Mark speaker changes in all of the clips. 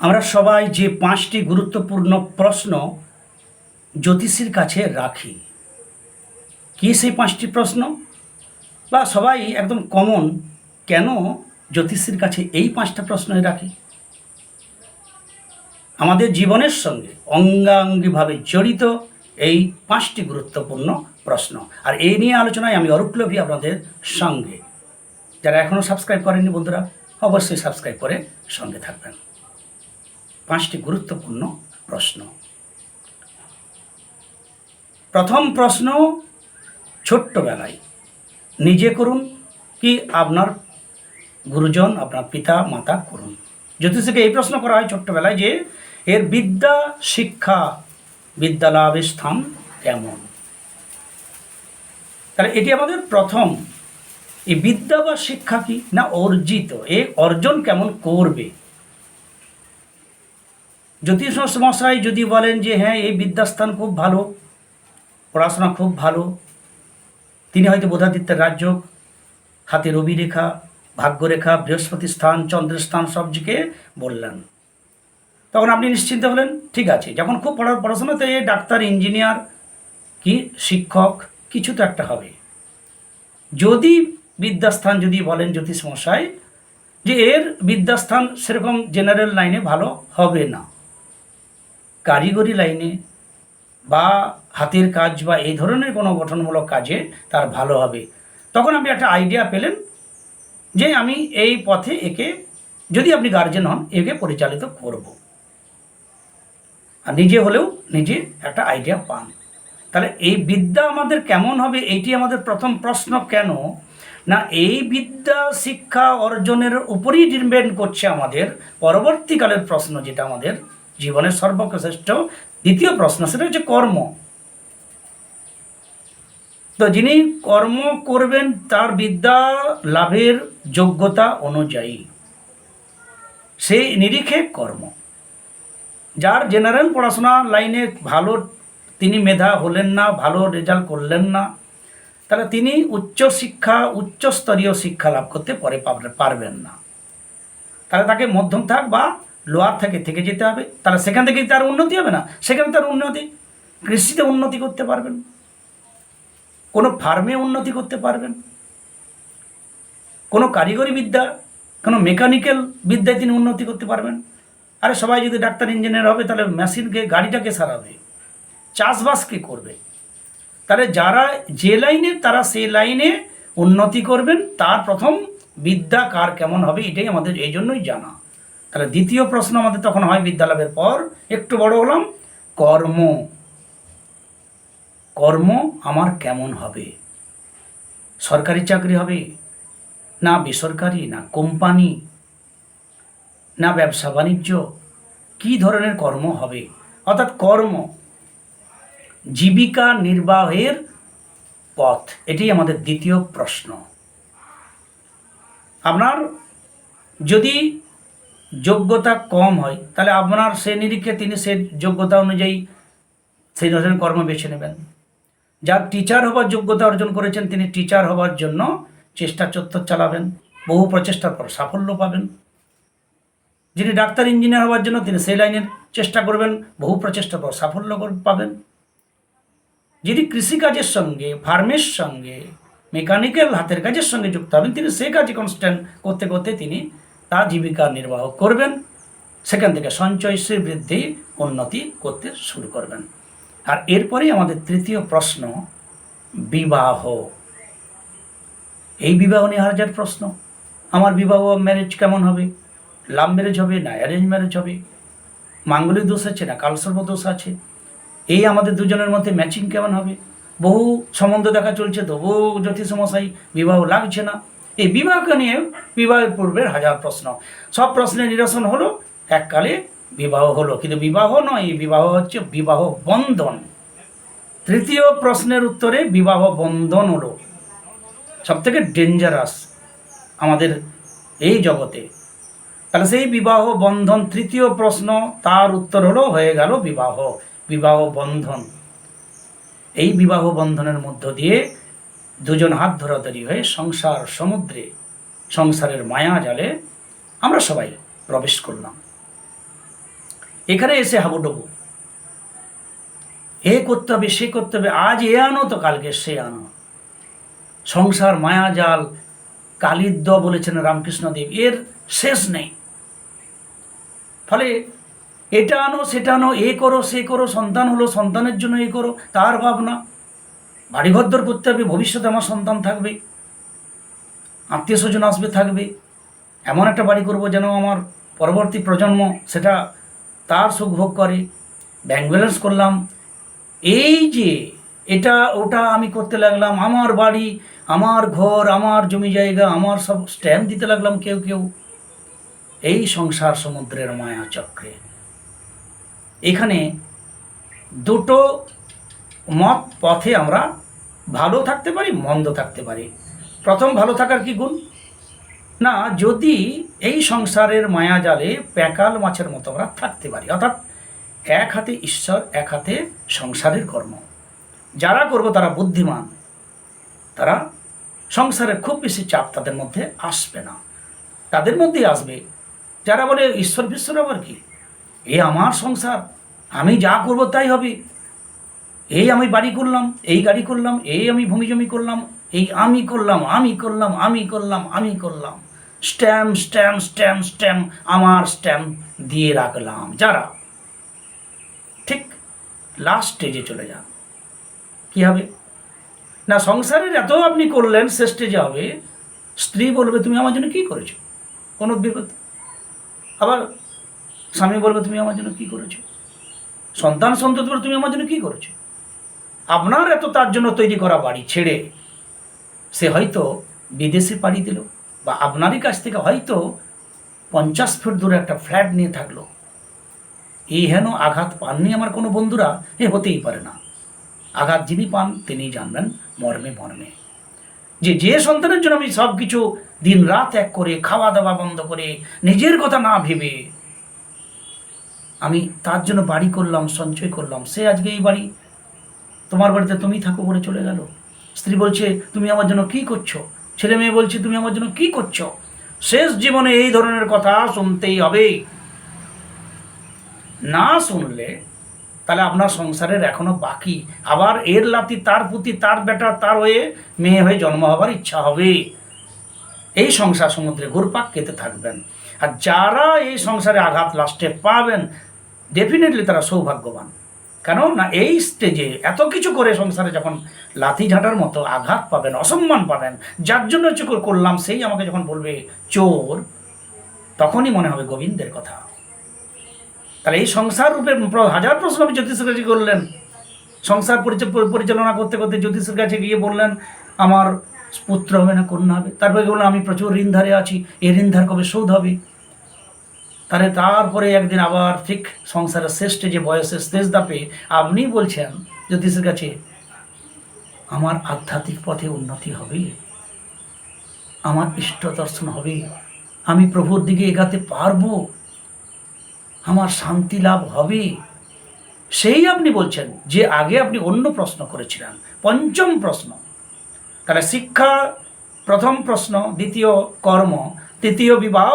Speaker 1: আমরা সবাই যে পাঁচটি গুরুত্বপূর্ণ প্রশ্ন জ্যোতিষীর কাছে রাখি। কী সেই পাঁচটি প্রশ্ন? বা সবাই একদম কমন কেন জ্যোতিষীর কাছে এই পাঁচটা প্রশ্নই রাখি? আমাদের জীবনের সঙ্গে অঙ্গাঙ্গিভাবে জড়িত এই পাঁচটি গুরুত্বপূর্ণ প্রশ্ন। আর এই নিয়ে আলোচনায় আমি অরূপলভী আপনাদের সঙ্গে। যারা এখনও সাবস্ক্রাইব করেননি বন্ধুরা, অবশ্যই সাবস্ক্রাইব করে সঙ্গে থাকবেন। পাঁচটি গুরুত্বপূর্ণ প্রশ্ন। প্রথম প্রশ্ন, ছোট্টবেলায় নিজে করুন কি আপনার গুরুজন, আপনার পিতা, মাতা করুন? জ্যোতিষীকে এই প্রশ্ন করা হয় ছোট্টবেলায় যে এর বিদ্যা, শিক্ষা, বিদ্যা লাভের স্থান কেমন? তাহলে এটি আমাদের প্রথম। এই বিদ্যা বা শিক্ষা কি? না অর্জিত? এ অর্জন কেমন করবে? জ্যোতিষ মশাই যদি বলেন যে হ্যাঁ এই বিদ্যাস্থান খুব ভালো, পড়াশোনা খুব ভালো, তিনি হয়তো বোধাদিত্যের রাজ্য হাতে রবি রেখা ভাগ্যরেখা, বৃহস্পতি স্থান, চন্দ্রের স্থান, সব দিকে বললেন। তখন আপনি নিশ্চিন্ত হলেন, ঠিক আছে, যখন খুব পড়া পড়াশোনাতে ডাক্তার, ইঞ্জিনিয়ার কি, শিক্ষক, কিছু তো একটা হবে। যদি বিদ্যাস্থান যদি বলেন জ্যোতিষ মশাই, যে এর বিদ্যাস্থান সেরকম জেনারেল লাইনে ভালো হবে না। কারিগরি লাইনে বা হাতের কাজ বা এই ধরনের কোনো গঠনমূলক কাজে তার ভালো হবে। তখন আপনি একটা আইডিয়া পেলেন যে আমি এই পথে একে, যদি আপনি গার্জেন হন, একে পরিচালিত করব। আর নিজে হলেও নিজে একটা আইডিয়া পান। তাহলে এই বিদ্যা আমাদের কেমন হবে? এইটি আমাদের প্রথম প্রশ্ন, কেন? না, এই বিদ্যা শিক্ষা অর্জনের উপরই ডিপেন্ড করছে আমাদের পরবর্তীকালের প্রশ্ন যেটা আমাদের জীবনের সর্বশ্রেষ্ঠ দ্বিতীয় প্রশ্ন, সেটা হচ্ছে কর্ম। তো যিনি কর্ম করবেন, তার বিদ্যা লাভের যোগ্যতা অনুযায়ী। সেই নিরিখে কর্ম। যার জেনারেল পড়াশোনা লাইনে ভালো, তিনি মেধা হলেন না, ভালো রেজাল্ট করলেন না, তাহলে তিনি উচ্চ শিক্ষা, উচ্চস্তরীয় শিক্ষা লাভ করতে পরে পারবেন না। তাহলে তাকে মধ্যম থাক বা লোয়ার থেকে থেকে যেতে হবে, তাহলে সেখান থেকে তার উন্নতি হবে না, সেখানে তার উন্নতি। কৃষিতে উন্নতি করতে পারবেন। কোনো ফার্মে উন্নতি করতে পারবেন। কোনো কারিগরি বিদ্যা, কোনো মেকানিক্যাল বিদ্যায় তিনি উন্নতি করতে পারবেন। আরে সবাই যদি ডাক্তার ইঞ্জিনিয়ার হবে, তাহলে মেশিনকে গাড়িটাকে সারাবে। চাষবাস কে করবে? তাহলে যারা যে লাইনে, তারা সেই লাইনে উন্নতি করবেন, তার প্রথম বিদ্যা কার কেমন হবে, এটাই আমাদের এই জন্যই জানা। তাহলে দ্বিতীয় প্রশ্ন আমাদের তখন হয় বিদ্যালাভের পর, একটু বড় হলাম, কর্ম। কর্ম আমার কেমন হবে? সরকারি চাকরি হবে? না বেসরকারি, না কোম্পানি, না ব্যবসা বাণিজ্য? কী ধরনের কর্ম হবে? অর্থাৎ কর্ম জীবিকা নির্বাহের পথ এটি আমাদের দ্বিতীয় প্রশ্ন। আপনার যদি যোগ্যতা কম হয়, তাহলে আপনার সে নিরিখে তিনি সে যোগ্যতা অনুযায়ী সেই ধরনের কর্ম বেছে নেবেন। যার টিচার হবার যোগ্যতা অর্জন করেছেন, তিনি টিচার হবার জন্য চেষ্টা চত্বর চালাবেন, বহু প্রচেষ্টার পর সাফল্য পাবেন। যিনি ডাক্তার, ইঞ্জিনিয়ার হওয়ার জন্য তিনি সেই লাইনের চেষ্টা করবেন, বহু প্রচেষ্টার পর সাফল্য পাবেন। যিনি কৃষিকাজের সঙ্গে, ফার্মের সঙ্গে, মেকানিক্যাল হাতের কাজের সঙ্গে যুক্ত হবেন, তিনি সেই কাজে কনস্ট্যান্ট করতে করতে তিনি তার জীবিকা নির্বাহ করবেন। সেখান থেকে সঞ্চয়শ্রী বৃদ্ধি উন্নতি করতে শুরু করবেন। আর এরপরেই আমাদের তৃতীয় প্রশ্ন, বিবাহ। এই বিবাহ নিয়ে প্রশ্ন। আমার বিবাহ ম্যারেজ কেমন হবে? লাভ ম্যারেজ হবে না অ্যারেঞ্জ ম্যারেজ হবে? মাঙ্গলিক দোষ আছে না কালসর্ব দোষ আছে? এই আমাদের দুজনের মধ্যে ম্যাচিং কেমন হবে? বহু সম্বন্ধ দেখা চলছে তো বহু জ্যোতিষ মশাই বিবাহ লাগছে না। এই বিবাহকে নিয়ে বিবাহের পূর্বের হাজার প্রশ্ন। সব প্রশ্নের নিরসন হলো, এককালে বিবাহ হলো। কিন্তু বিবাহ নয়, বিবাহ হচ্ছে বিবাহ বন্ধন। তৃতীয় প্রশ্নের উত্তরে বিবাহ বন্ধন হলো। সব থেকে ডেঞ্জারাস আমাদের এই জগতে। তাহলে সেই বিবাহ বন্ধন তৃতীয় প্রশ্ন, তার উত্তর হলো, হয়ে গেল বিবাহ বিবাহ বন্ধন। এই বিবাহ বন্ধনের মধ্য দিয়ে দুজন হাত ধরাধরি হয়ে সংসার সমুদ্রে, সংসারের মায়া জালে আমরা সবাই প্রবেশ করলাম। এখানে এসে হাবুডুবু। এ করতে হবে সে করতে হবে আজ এ আনো তো কালকে সে আনো। সংসার মায়াজাল কালিদ্য বলেছেন রামকৃষ্ণদেব, এর শেষ নেই। ফলে এটা আনো, সেটা আনো, এ করো, সে করো, সন্তান হলো, সন্তানের জন্য এ করো, তার ভাবনা। বাড়িঘরদর করতে হবে ভবিষ্যতে আমার সন্তান থাকবে, আত্মীয় স্বজন আসবে, থাকবে। এমন একটা বাড়ি করব যেন আমার পরবর্তী প্রজন্ম সেটা তার সুখ ভোগ করে। ব্যাংক ব্যালেন্স করলাম। এই যে এটা, ওটা আমি করতে লাগলাম, আমার বাড়ি, আমার ঘর, আমার জমি জায়গা, আমার সব স্ট্যাম্প দিতে লাগলাম কেউ কেউ। এই সংসার সমুদ্রের মায়া চক্রে। এখানে দুটো মত পথে আমরা ভালো থাকতে পারি, মন্দ থাকতে পারি। প্রথম ভালো থাকার কি গুণ? না, যদি এই সংসারের মায়াজালে প্যাকাল মাছের মতো আমরা থাকতে পারি, অর্থাৎ এক হাতে ঈশ্বর, এক হাতে সংসারের কর্ম। যারা করব তারা বুদ্ধিমান, তারা সংসারে খুব বেশি চাপ তাদের মধ্যে আসবে না। তাদের মধ্যেই আসবে। যারা বলে ঈশ্বর বিশ্বর আবার কি? এ আমার সংসার, আমি যা করব তাই হবে। এই আমি বাড়ি করলাম, এই গাড়ি করলাম, এই আমি ভূমি জমি করলাম, এই আমি করলাম আমি করলাম আমি করলাম আমি করলাম। স্ট্যাম্প স্ট্যাম্প স্ট্যাম্প স্ট্যাম্প, আমার স্ট্যাম্প দিয়ে রাখলাম। যারা? ঠিক লাস্ট স্টেজে চলে যান। কি হবে? না, সংসারের এত আপনি করলেন সে স্টেজে হবে। স্ত্রী বলবে, তুমি আমার জন্য কী করেছ? কোনো বিপদ আবার স্বামী বলবে, তুমি আমার জন্য কী করেছ? সন্তান সন্ততি তুমি আমার জন্য কী করেছ? আপনার এত তার জন্য তৈরি করা বাড়ি ছেড়ে সে হয়তো বিদেশে পাড়ি দিল বা আপনারই কাছ থেকে হয়তো পঞ্চাশ ফুট দূরে একটা ফ্ল্যাট নিয়ে থাকল। এই হেন আঘাত পাননি আমার কোনো বন্ধুরা? এ হতেই পারে না। আঘাত যিনি পান, তিনিই জানবেন মর্মে মর্মে। যে যে সন্তানের জন্য আমি সব কিছু দিন রাত এক করে খাওয়া দাওয়া বন্ধ করে, নিজের কথা না ভেবে আমি তার জন্য বাড়ি করলাম, সঞ্চয় করলাম, সে আজকে এই বাড়ি তোমার বাড়িতে তুমি থাকো বলে চলে গেল। স্ত্রী বলছে, তুমি আমার জন্য কি করছ? ছেলে মেয়ে বলছে, তুমি আমার জন্য কি করছ? শেষ জীবনে এই ধরনের কথা শুনতেই হবে। না শুনলে তাহলে আপনার সংসারের এখনও বাকি। আবার এর লাতি, তার প্রতি তার বেটা, তার হয়ে মেয়ে হয়ে জন্ম হবার ইচ্ছা হবে। এই সংসার সমুদ্রে ঘুরপাক খেতে থাকবেন। আর যারা এই সংসারে আঘাত লাস্টে পাবেন ডেফিনেটলি তারা সৌভাগ্যবান। কেন না, এই স্টেজে এত কিছু করে সংসারে যখন লাথি ঝাঁটার মতো আঘাত পাবেন, অসম্মান পাবেন, যার জন্য চুকর করলাম, সেই আমাকে যখন বলবে, চোর, তখনই মনে হবে গোবিন্দের কথা। তাহলে এই সংসার রূপে হাজার প্রশ্ন আমি জ্যোতিষের কাছে করলেন। সংসার পরিচ- পরিচালনা করতে করতে জ্যোতিষের কাছে গিয়ে বললেন, আমার পুত্র হবে না, কন্যা হবে। তারপরে বললেন, আমি প্রচুর ঋণ ধারে আছি, এই ঋণ ধার কবে শোধ হবে? তাহলে তারপরে একদিন আবার ঠিক সংসারের শেষ যে বয়সের শেষ দাপে আপনি বলছেন জ্যোতিষের কাছে, আমার আধ্যাত্মিক পথে উন্নতি হবে, আমার ইষ্ট দর্শন হবে, আমি প্রভুর দিকে এগাতে পারব, আমার শান্তি লাভ হবে। সেই আপনি বলছেন, যে আগে আপনি অন্য প্রশ্ন করেছিলেন, পঞ্চম প্রশ্ন। তাহলে শিক্ষা প্রথম প্রশ্ন, দ্বিতীয় কর্ম, তৃতীয় বিবাহ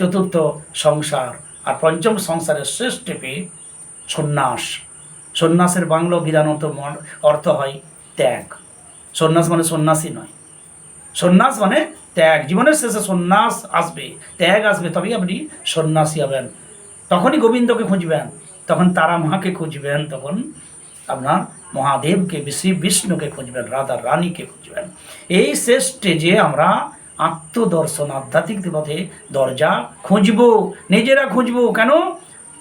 Speaker 1: চতুর্থ সংসার আর পঞ্চম সংসারের শেষ স্টেপে সন্ন্যাস। সন্ন্যাসের বাংলা বিধানত অর্থ হয় ত্যাগ। সন্ন্যাস মানে সন্ন্যাসী নয়। সন্ন্যাস মানে ত্যাগ। জীবনের শেষে সন্ন্যাস আসবে। ত্যাগ আসবে, তবেই আপনি সন্ন্যাসী হবেন। তখনই গোবিন্দকে খুঁজবেন। তখন তারা মাকে খুঁজবেন। তখন আপনার মহাদেবকে শ্রী বিষ্ণুকে খুঁজবেন, রাধা রানীকে খুঁজবেন। এই শেষ স্টেজে আমরা আত্মদর্শন আধ্যাত্মিক পথে দরজা খুঁজবো, নিজেরা খুঁজবো কেন?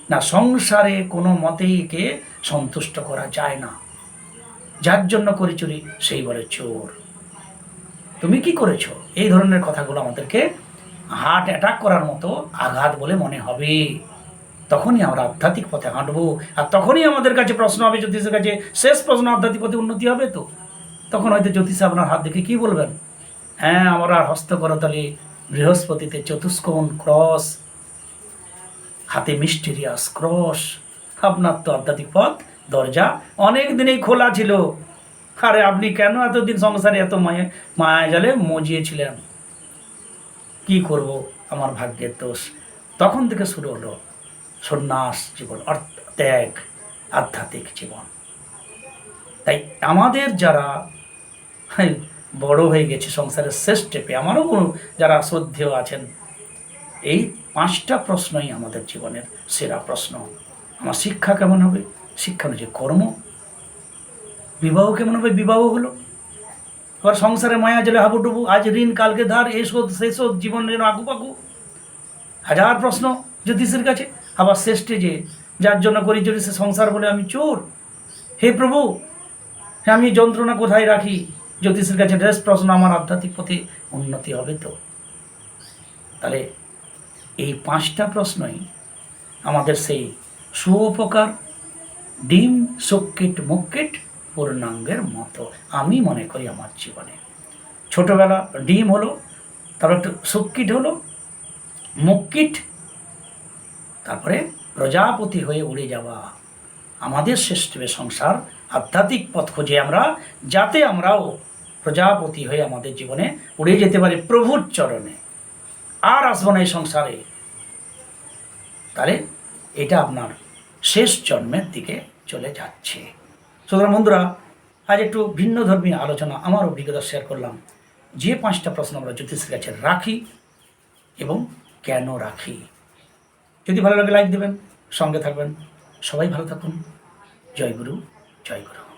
Speaker 1: না, সংসারে কোনো মতেই একে সন্তুষ্ট করা যায় না। যার জন্য করে চুরি, সেই বলে চোর। তুমি কি করেছ? এই ধরনের কথাগুলো আমাদেরকে হার্ট অ্যাটাক করার মতো আঘাত বলে মনে হবে। তখনই আমরা আধ্যাত্মিক পথে হাঁটবো। আর তখনই আমাদের কাছে প্রশ্ন হবে, জ্যোতিষের কাছে শেষ প্রশ্ন আধ্যাত্মিক পথে উন্নতি হবে তো? তখন হয়তো জ্যোতিষে আপনার হাত দেখে কি বলবেন? হ্যাঁ আমরা হস্ত করতালি বৃহস্পতিতে চতুষ্কোণ ক্রস, হাতে মিস্টেরিয়াস ক্রস। আপনার তো আধ্যাত্মিক পথ, দরজা অনেক দিনেই খোলা ছিল। আরে, আপনি কেন এতদিন সংসারে এত মায়া মায়া জালে মজিয়েছিলেন? কি করব আমার ভাগ্যের দোষ? তখন থেকে শুরু হলো সন্ন্যাস জীবন ত্যাগ, আধ্যাত্মিক জীবন। তাই আমাদের যারা বড় হয়ে গেছে সংসারের শেষ স্টেপে আমারও কোনো যারা শ্রদ্ধেয় আছেন, এই পাঁচটা প্রশ্নই আমাদের জীবনের সেরা প্রশ্ন। আমার শিক্ষা কেমন হবে? শিক্ষা অনুযায়ী কর্ম। বিবাহ কেমন হবে? বিবাহ হলো। আবার সংসারে মায়া জলে হাবুডুবু, আজ ঋণ, কালকে ধার এই শোধ সেই শোধ, জীবন যেন আগু পাকু হাজার প্রশ্ন জ্যোতিষের কাছে। আবার শেষ যে যার জন্য করি যদি সে সংসার বলে আমি চোর। হে প্রভু, আমি যন্ত্রণা কোথায় রাখি? জ্যোতিষের কাছে ড্রেস প্রশ্ন আমার আধ্যাত্মিক পথে উন্নতি হবে তো। তাহলে এই পাঁচটা প্রশ্নই আমাদের সেই সুউপকার ডিম, সক্কিট, মুক্কিট, পূর্ণাঙ্গের মতো। আমি মনে করি আমার জীবনে। ছোটবেলা ডিম হলো, তারপর একটু সক্কিট হলো, মুক্কিট, তারপরে প্রজাপতি হয়ে উড়ে যাওয়া। আমাদের শ্রেষ্ঠ সংসার আধ্যাত্মিক পথ খুঁজে আমরা, যাতে আমরাও প্রজাপতি হয়ে আমাদের জীবনে উড়ে যেতে পারে প্রভুর চরণে। আর আসব না এই সংসারে। তাহলে এটা আপনার শেষ জন্মের দিকে চলে যাচ্ছে। সুতরাং বন্ধুরা, আজ একটু ভিন্ন ধর্মী আলোচনা আমার অভিজ্ঞতা শেয়ার করলাম। যে পাঁচটা প্রশ্ন আমরা জ্যোতিষের কাছে রাখি এবং কেন রাখি। যদি ভালো লাগে লাইক দেবেন, সঙ্গে থাকবেন। সবাই ভালো থাকুন। জয় গুরু জয় গুরু।